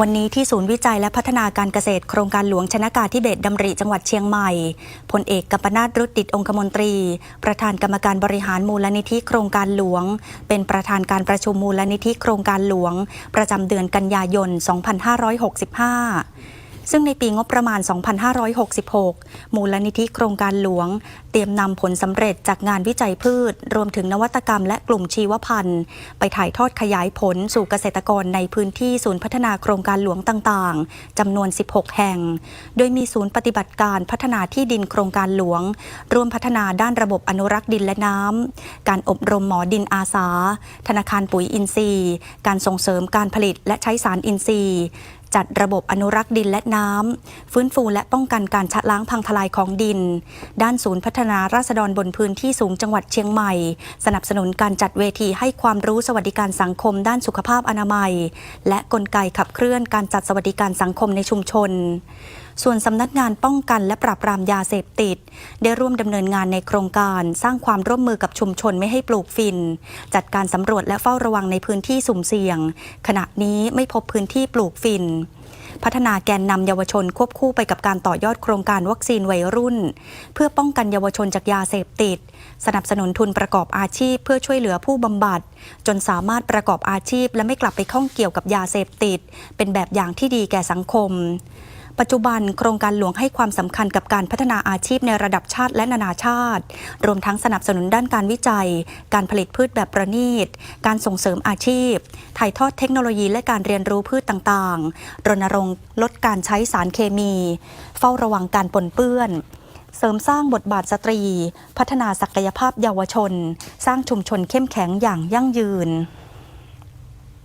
วันนี้ที่ศูนย์วิจัยและพัฒนาการเกษตรโครงการหลวงชนะกาธิเบศดำริจังหวัดเชียงใหม่พลเอกกัมปนาตรุติดองคมนตรี ประธานกรรมการบริหารมูลนิธิโครงการหลวง เป็นประธานการประชุมมูลนิธิโครงการหลวง ประจำเดือนกันยายน 2565 ซึ่งในปีงบประมาณ 2566 มูลนิธิโครงการหลวง เตรียมนำผลสำเร็จจากงานวิจัยพืช รวมถึงนวัตกรรมและกลุ่มชีวพันธุ์ ไปถ่ายทอดขยายผลสู่เกษตรกรในพื้นที่ศูนย์พัฒนาโครงการหลวงต่างๆจำนวน 16 แห่ง โดยมีศูนย์ปฏิบัติการพัฒนาที่ดินโครงการหลวง ร่วมพัฒนาด้านระบบอนุรักษ์ดินและน้ำการอบรมหมอดินอาสา ธนาคารปุ๋ยอินทรีย์ การส่งเสริมการผลิตและใช้สารอินทรีย์ จัดระบบอนุรักษ์ดินและน้ำ ฟื้นฟูและป้องกันการชะล้างพังทลายของดิน ด้านศูนย์พัฒนาราษฎรบนพื้นที่สูงจังหวัดเชียงใหม่ สนับสนุนการจัดเวทีให้ความรู้สวัสดิการสังคม ด้านสุขภาพอนามัย และกลไกขับเคลื่อนการจัดสวัสดิการสังคมในชุมชน ส่วนสำนักงานป้องกันและปราบปรามยาเสพติด ได้ร่วมดำเนินงานในโครงการสร้างความร่วมมือกับชุมชนไม่ให้ปลูกฝิ่นจัดการสำรวจและเฝ้าระวังในพื้นที่สุ่มเสี่ยง ขณะนี้ไม่พบพื้นที่ปลูกฝิ่นพัฒนาแกนนำเยาวชนควบคู่ไปกับการต่อยอดโครงการวัคซีนวัยรุ่น เพื่อป้องกันเยาวชนจากยาเสพติด สนับสนุนทุนประกอบอาชีพ เพื่อช่วยเหลือผู้บำบัด จนสามารถประกอบอาชีพ และไม่กลับไปข้องเกี่ยวกับยาเสพติด เป็นแบบอย่างที่ดีแก่สังคม ปัจจุบันโครงการหลวงให้ความสำคัญกับการพัฒนาอาชีพในระดับชาติและนานาชาติ รวมทั้งสนับสนุนด้านการวิจัย การผลิตพืชแบบประณีต การส่งเสริมอาชีพ ถ่ายทอดเทคโนโลยีและการเรียนรู้พืชต่างๆ รณรงค์ลดการใช้สารเคมี เฝ้าระวังการปนเปื้อนเสริมสร้างบทบาทสตรี พัฒนาศักยภาพเยาวชน สร้างชุมชนเข้มแข็งอย่างยั่งยืน